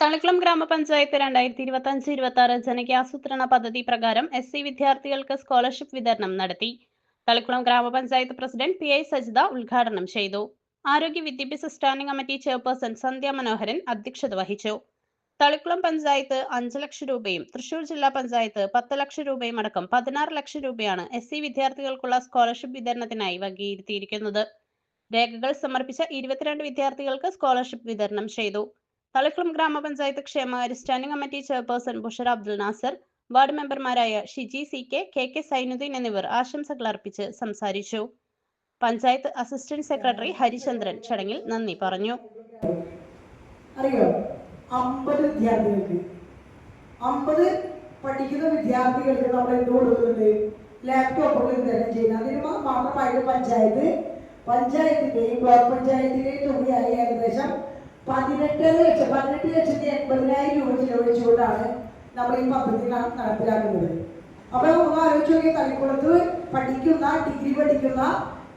തളിക്കുളം ഗ്രാമപഞ്ചായത്ത് രണ്ടായിരത്തി ഇരുപത്തി അഞ്ച് ഇരുപത്തി ആറ് ജനകീയാസൂത്രണ പദ്ധതി പ്രകാരം എസ് സി വിദ്യാർത്ഥികൾക്ക് സ്കോളർഷിപ്പ് വിതരണം നടത്തി. തളിക്കുളം ഗ്രാമപഞ്ചായത്ത് പ്രസിഡന്റ് പി ഐ സജിത ഉദ്ഘാടനം ചെയ്തു. ആരോഗ്യ വിദ്യാഭ്യാസ standing committee chairperson Sandhya Manoharan അധ്യക്ഷത വഹിച്ചു. തളിക്കുളം പഞ്ചായത്ത് അഞ്ച് ലക്ഷം രൂപയും തൃശൂർ ജില്ലാ പഞ്ചായത്ത് പത്ത് ലക്ഷം രൂപയും അടക്കം പതിനാറ് ലക്ഷം രൂപയാണ് എസ് സി വിദ്യാർത്ഥികൾക്കുള്ള സ്കോളർഷിപ്പ് വിതരണത്തിനായി വകയിരുത്തിയിരിക്കുന്നത്. രേഖകൾ സമർപ്പിച്ച ഇരുപത്തിരണ്ട് വിദ്യാർത്ഥികൾക്ക് സ്കോളർഷിപ്പ് വിതരണം ചെയ്തു. തളിക്കുളം ഗ്രാമപഞ്ചായത്ത് ക്ഷേമകാര്യ standing committee chairperson Bushara Abdul Nasar ward മെമ്പർമാരായ Shiji C K K Sainuddin എന്നിവർ ആശംസകൾ അർപ്പിച്ച് സംസാരിച്ചു. പഞ്ചായത്ത് അസിസ്റ്റന്റ് സെക്രട്ടറി ഹരിചന്ദ്രൻ ചടങ്ങിൽ നന്ദി പറഞ്ഞു. അറിയോ? അമ്പത് വിദ്യാർത്ഥികൾക്ക്. അമ്പത് പഠിക്കുന്ന വിദ്യാർത്ഥികൾക്ക് നമ്മൾ എന്ത് കൊടുക്കുന്നുണ്ട്? ലാപ്ടോപ്പുകൾ വിതരണം ചെയ്യുന്നത്. അതിന് മാത്രമായിട്ട് പഞ്ചായത്ത് പഞ്ചായത്തിന്റെയും ബ്ലോക്ക് പഞ്ചായത്തിന്റെയും തുകയായി ഏകദേശം പതിനെട്ട് ലക്ഷം പതിനെട്ട് ലക്ഷത്തി എൺപതിനായിരം രൂപ ചിലവഴിച്ചുകൊണ്ടാണ് നമ്മൾ ഈ പദ്ധതി നടപ്പിലാക്കുന്നത്. അപ്പൊ നമുക്ക് ആലോചിച്ച് നോക്കിയാൽ തളിക്കുളത്ത് പഠിക്കുന്ന ഡിഗ്രി പഠിക്കുന്ന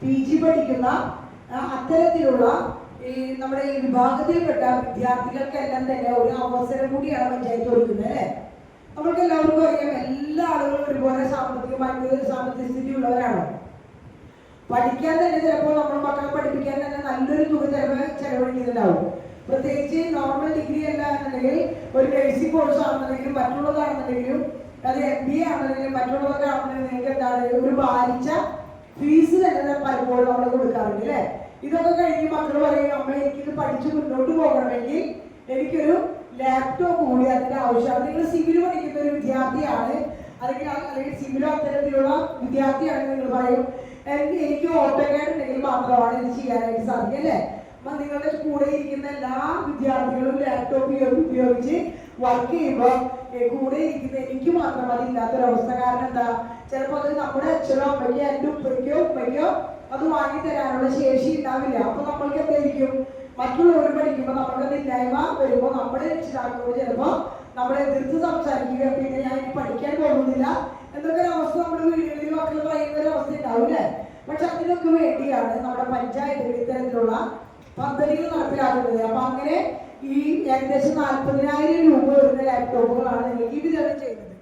പി ജി പഠിക്കുന്ന അത്തരത്തിലുള്ള ഈ നമ്മുടെ ഈ വിഭാഗത്തിൽപ്പെട്ട വിദ്യാർത്ഥികൾക്കെല്ലാം തന്നെ ഒരു അവസരം കൂടിയാണ് പഞ്ചായത്ത് കൊടുക്കുന്നത് അല്ലേ? നമ്മൾക്ക് എല്ലാവർക്കും അറിയാം എല്ലാ ആളുകളും ഒരുപോലെ സാമ്പത്തികമായിട്ട് സാമ്പത്തിക സ്ഥിതി ഉള്ളവരാണ്. പഠിക്കാൻ തന്നെ ചിലപ്പോൾ നമ്മൾ മക്കളെ പഠിപ്പിക്കാൻ തന്നെ നല്ലൊരു തുക ചിലവ് ചെലവഴിക്കുന്നുണ്ടാവും. പ്രത്യേകിച്ച് നോർമൽ ഡിഗ്രി അല്ല എന്നുണ്ടെങ്കിൽ ഒരു ബേസിക് കോഴ്സ് ആണെന്നുണ്ടെങ്കിലും മറ്റുള്ളതാണെന്നുണ്ടെങ്കിലും അത് എം ബി എ ആണെന്നുണ്ടെങ്കിലും മറ്റുള്ളതൊക്കെ ആണെന്നുണ്ടെങ്കിൽ നിങ്ങൾക്ക് എന്താണ് ഒരു ബാധിച്ച ഫീസ് തന്നെ പലപ്പോഴും നമ്മൾ കൊടുക്കാറുണ്ട് അല്ലേ? ഇതൊക്കെ കഴിഞ്ഞ് മക്കൾ പറയും അമ്മ എനിക്കിത് പഠിച്ച് മുന്നോട്ട് പോകണമെങ്കിൽ എനിക്കൊരു ലാപ്ടോപ്പ് കൂടി അതിന്റെ ആവശ്യമാണ്. നിങ്ങൾ സിവിൽ പഠിക്കുന്ന ഒരു വിദ്യാർത്ഥിയാണ്. അല്ലെങ്കിൽ അല്ലെങ്കിൽ സിവിലോ അത്തരത്തിലുള്ള വിദ്യാർത്ഥിയാണ് നിങ്ങൾ പറയും. "എൻ- എനിക്ക് ഓട്ടോകാഡ് ഉണ്ടെങ്കിൽ മാത്രമാണ് ഇത് ചെയ്യാനായിട്ട് സാധിക്കും അല്ലേ? അപ്പൊ നിങ്ങളുടെ കൂടെ ഇരിക്കുന്ന എല്ലാ വിദ്യാർത്ഥികളും ലാപ്ടോപ്പ് ഉപയോഗിച്ച് വർക്ക് ചെയ്യുമ്പോൾ കൂടെ ഇരിക്കുന്ന എനിക്ക് മാത്രം അത് ഇല്ലാത്തൊരവസ്ഥ. കാരണം എന്താ? ചിലപ്പോൾ അത് നമ്മുടെ അച്ഛനോ അമ്മയ്ക്കോ എന്റെ ഉപ്പയ്ക്കോ ഉമ്മയ്ക്കോ അത് വാങ്ങി തരാനുള്ള ശേഷി ഉണ്ടാവില്ല. അപ്പൊ നമ്മൾക്ക് എന്തായിരിക്കും മറ്റുള്ളവർ പഠിക്കുമ്പോൾ നമ്മൾക്ക് ഇല്ലായ്മ വരുമ്പോൾ നമ്മുടെ രക്ഷിതാക്കളോട് ചിലപ്പോൾ നമ്മളെ എതിർത്ത് സംസാരിക്കുക. പിന്നെ ഞാൻ പഠിക്കാൻ പോകുന്നില്ല എന്നൊക്കെ അവസ്ഥ നമ്മുടെ വീടുകളിൽ മക്കൾ പറയുന്ന ഒരു അവസ്ഥ ഉണ്ടാവില്ലേ പക്ഷെ അതിനൊക്കെ വേണ്ടിയാണ് നമ്മുടെ പഞ്ചായത്ത് ഇത്തരത്തിലുള്ള പദ്ധതികൾ നടപ്പിലാക്കുന്നത്. അപ്പൊ അങ്ങനെ ഈ ഏകദേശം നാൽപ്പതിനായിരം രൂപ വരുന്ന ലാപ്ടോപ്പുകളാണ് നിങ്ങൾക്ക് വിതരണം ചെയ്യുന്നത്.